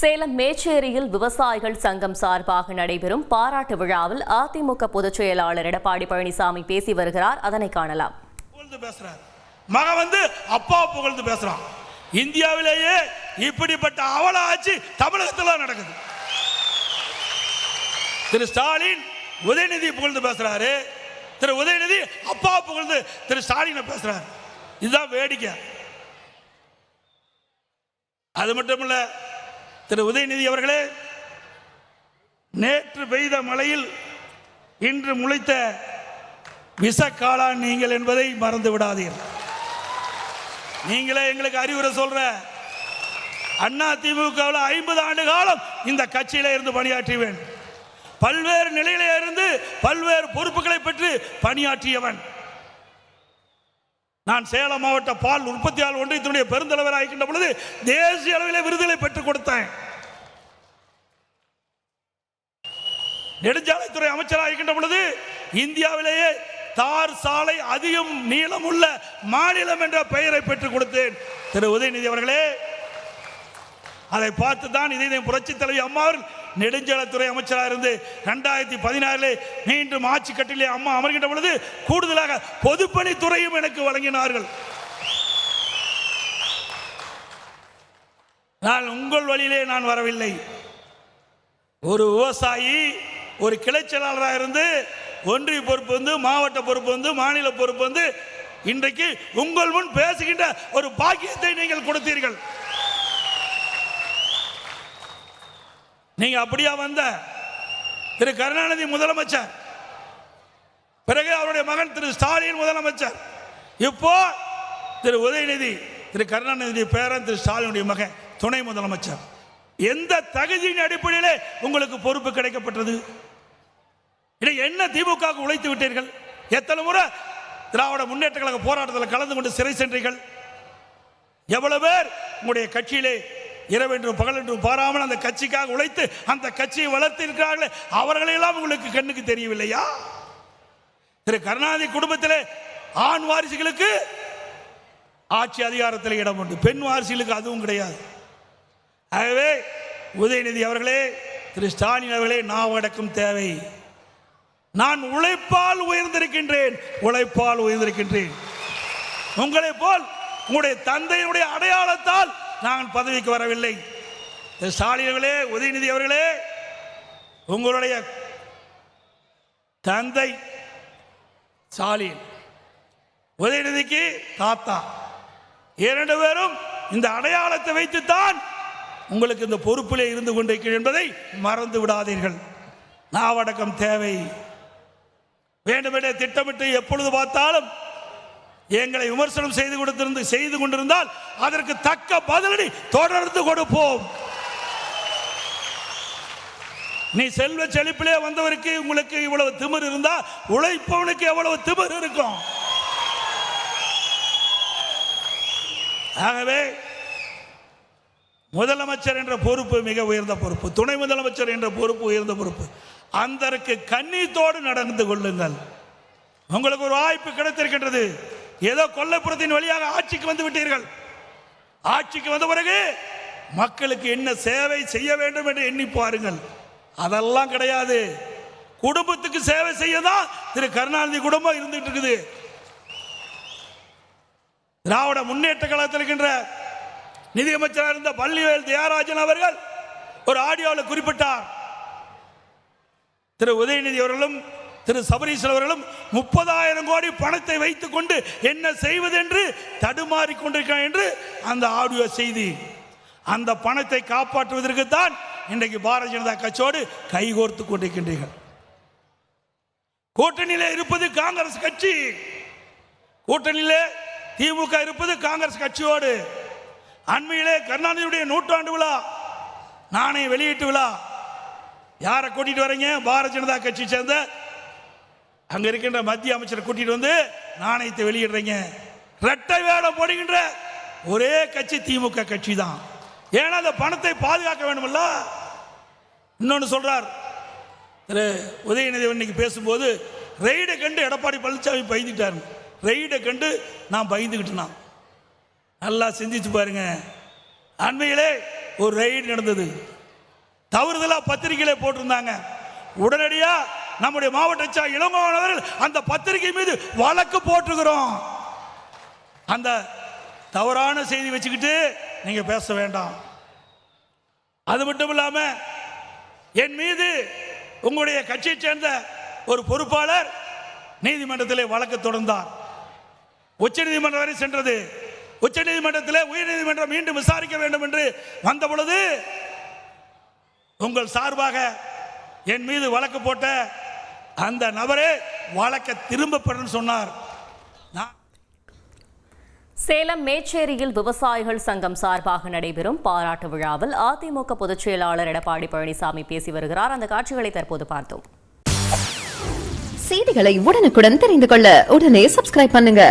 சேலம் மேச்சேரியில் விவசாயிகள் சங்கம் சார்பாக நடைபெறும் பாராட்டு விழாவில் அதிமுக பொதுச் செயலாளர் எடப்பாடி பழனிசாமி பேசி வருகிறார். அதனை காணலாம். புகழ்ந்து பேசுறார். மகன் வந்து அப்பா புகழ்ந்து பேசுறான். இந்தியாவிலேயே இப்படிப்பட்ட அவல ஆட்சி தமிழகத்தில் நடக்குது. திரு ஸ்டாலின் உதயநிதி புகழ்ந்து பேசுறாரு. திரு உதயநிதி அப்பா புகழ்ந்து திரு ஸ்டாலினை பேசுறாரு. இதுதான் வேடிக்கை. அது மட்டும் இல்லை திரு உதயநிதி அவர்களே நேற்று பெய்த மழையில் இன்று முளைத்த விஷக்காளான் நீங்கள் என்பதை மறந்து விடாதீர்கள் நீங்களே எங்களுக்கு அறிவுரை சொல்ற அண்ணா திமுகவில் ஐம்பது ஆண்டு காலம் இந்த கட்சியில இருந்து பணியாற்றுவேன் பல்வேறு நிலையில இருந்து பல்வேறு பொறுப்புகளை பெற்று பணியாற்றியவன். நான் சேலம் மாவட்ட பால் உற்பத்தியாளர் ஒன்றியத்தினுடைய பெருந்தலைவராக இருக்கின்ற பொழுது தேசிய அளவிலே விருதுகளை பெற்றுக் கொடுத்தேன். நெடுஞ்சாலைத்துறை அமைச்சராக இருக்கின்ற பொழுது இந்தியாவிலேயே தார் சாலை அதிகம் நீளமுள்ள மாநிலம் என்ற பெயரை பெற்றுக் கொடுத்தேன். திரு உதயநிதி அவர்களே அதை பார்த்து தான் இதை புரட்சி தலைவி அம்மா அவர்கள் நெடுஞ்சாலைத்துறை அமைச்சராக இருந்து ரெண்டாயிரத்தி பதினாறிலே மீண்டும் ஆட்சி கட்டிலே அம்மா அமர்கின்ற பொழுது கூடுதலாக பொதுப்பணித்துறையும் எனக்கு வழங்கினார்கள். நான் உங்கள் வழியிலே நான் வரவில்லை. ஒரு விவசாயி ஒரு கிளைச்சலாளராக இருந்து ஒன்றிய பொறுப்பு வந்து மாவட்ட பொறுப்பு வந்து மாநில பொறுப்பு வந்து இன்றைக்கு உங்கள் முன் பேசுகின்ற ஒரு பாக்கியத்தை நீங்கள் கொடுத்தீர்கள். நீங்க அப்படியா வந்த? திரு கருணாநிதி முதலமைச்சர். பிறகு அவருடைய மகன் திரு ஸ்டாலின் முதலமைச்சர். இப்போ திரு உதயநிதி திரு கருணாநிதி பேரன் திரு ஸ்டாலினுடைய மகன் துணை முதலமைச்சர். எந்த தகுதியின் அடிப்படையிலே உங்களுக்கு பொறுப்பு கிடைக்கப்பட்டது? இதை என்ன திமுக உழைத்து விட்டீர்கள்? எத்தனை முறை திராவிட முன்னேற்ற கழக போராட்டத்தில் கலந்து கொண்டு சிறை சென்றீர்கள்? எவ்வளவு பேர் உங்களுடைய கட்சியிலே இரவென்றும் பகலென்றும் பாராமல் அந்த கட்சிக்காக உழைத்து அந்த கட்சியை வளர்த்து இருக்கிறார்களே அவர்களையெல்லாம் உங்களுக்கு கண்ணுக்கு தெரியவில்லையா? திரு கருணாநிதி குடும்பத்திலே ஆண் வாரிசுகளுக்கு ஆட்சி அதிகாரத்தில் இடம் உண்டு. பெண் வாரிசுகளுக்கு அதுவும் கிடையாது. ஆகவே உதயநிதி அவர்களே திரு ஸ்டாலின் அவர்களே நாவடக்கம் தேவை. நான் உழைப்பால் உயர்ந்திருக்கின்றேன் உழைப்பால் உயர்ந்திருக்கின்றேன். உங்களை போல் உங்களுடைய தந்தையுடைய அடையாளத்தால் நான் பதவிக்கு வரவில்லை. ஸ்டாலின் அவர்களே உதயநிதி அவர்களே உங்களுடைய தந்தை ஸ்டாலின் உதயநிதிக்கு தாத்தா. இரண்டு பேரும் இந்த அடையாளத்தை வைத்துத்தான் உங்களுக்கு இந்த பொறுப்பிலே இருந்து கொண்டிருக்கிறேன் என்பதை மறந்து விடாதீர்கள். நாவடக்கம் தேவை. வேண்டுமென்றே திட்டமிட்டு எப்பொழுது பார்த்தாலும் எங்களை விமர்சனம் செய்து கொடுத்திருந்து செய்து கொண்டிருந்தால் அதற்கு தக்க பதிலடி தொடர்ந்து கொடுப்போம். நீ செல்வ செழிப்பிலே வந்தவருக்கு உங்களுக்கு இவ்வளவு திமிர் இருந்தா உழைப்பவனுக்கு எவ்வளவு திமிர் இருக்கும். ஆகவே முதலமைச்சர் என்ற பொறுப்பு மிக உயர்ந்த பொறுப்பு. துணை முதலமைச்சர் என்ற பொறுப்பு உயர்ந்த பொறுப்பு. அந்தருக்கு கண்ணீத்தோடு நடந்து கொள்ளுங்கள். உங்களுக்கு ஒரு வாய்ப்பு கிடைத்திருக்கின்றது. ஏதோ கொல்லைப்புறத்தின் வழியாக ஆட்சிக்கு வந்து விட்டீர்கள். ஆட்சிக்கு வந்த பிறகு மக்களுக்கு என்ன சேவை செய்ய வேண்டும் என்று எண்ணி பாருங்கள். அதெல்லாம் கிடையாது. குடும்பத்துக்கு சேவை செய்ய தான் திரு கருணாநிதி குடும்பம் இருந்துட்டு இருக்குது திராவிட முன்னேற்ற கழகத்தில் இருக்கின்ற நிதியமைச்சராக இருந்த பள்ளிவேல் தியாகராஜன் அவர்கள் ஒரு ஆடியோவில் குறிப்பிட்டார். திரு உதயநிதி அவர்களும் திரு சபரீஸ்வரர் அவர்களும் முப்பதாயிரம் கோடி பணத்தை வைத்துக் கொண்டு என்ன செய்வது என்று தடுமாறி கொண்டிருக்கிறார் என்று அந்த ஆடியோ செய்தி. அந்த பணத்தை காப்பாற்றுவதற்கு தான் இன்றைக்கு பாரதிய ஜனதா கட்சியோடு கைகோர்த்து கொண்டிருக்கின்றீர்கள். கூட்டணியில் இருப்பது காங்கிரஸ் கட்சி. கூட்டணியிலே திமுக இருப்பது காங்கிரஸ் கட்சியோடு. அண்மையிலே கருணாநிதியுடைய நூற்றாண்டு விழா நாணய வெளியீட்டு விழா. யாரை கூட்டிட்டு வரீங்க? பாரதிய ஜனதா கட்சி சேர்ந்த அங்க இருக்கின்ற மத்திய அமைச்சரை கூட்டிட்டு வந்து நாணயத்தை வெளியிடுறீங்க. ரெட்டை வேடம் போடுகின்ற ஒரே கட்சி திமுக கட்சி தான் ஏன்னா அந்த பணத்தை பாதுகாக்க வேண்டுமல்ல? இன்னொன்று சொல்றார். திரு உதயநிதி இன்னைக்கு பேசும்போது ரெய்டை கண்டு எடப்பாடி பழனிசாமி பயந்துட்டார். ரெய்டை கண்டு நான் பயந்துக்கிட்டேனான் நல்லா சிந்திச்சு பாருங்க. அண்மையிலே ஒரு ரெய்டு நடந்தது. தவறுதலாக பத்திரிகையில போட்டிருந்தாங்க. உடனடியாக நம்முடைய மாவட்ட சா அந்த பத்திரிகை மீது வழக்கு போட்டுக்கிறோம் அந்த தவறான செய்தி வச்சுக்கிட்டு நீங்க பேச வேண்டாம். அது மட்டும் இல்லாம என் மீது உங்களுடைய கட்சியை சேர்ந்த ஒரு பொறுப்பாளர் நீதிமன்றத்தில் வழக்கு தொடர்ந்தார். உச்சநீதிமன்றம் வரை சென்றது. உச்ச நீதிமன்றத்தில் உயர்நீதிமன்றம் மீண்டும் விசாரிக்க வேண்டும் என்று வந்த பொழுது உங்கள் சார்பாக என் மீது வழக்கு போட்ட அந்த நபரே வழக்கை திரும்ப பெறன்னு சொன்னார். நான் சேலம் மேச்சேரியில் விவசாயிகள் சங்கம் சார்பாக நடைபெறும் பாராட்டு விழாவில் அதிமுக பொதுச் செயலாளர் எடப்பாடி பழனிசாமி பேசி வருகிறார். அந்த காட்சிகளை தற்போது பார்த்தோம். செய்திகளை உடனுக்குடன் தெரிந்து கொள்ள உடனே சப்ஸ்கிரைப் பண்ணுங்க.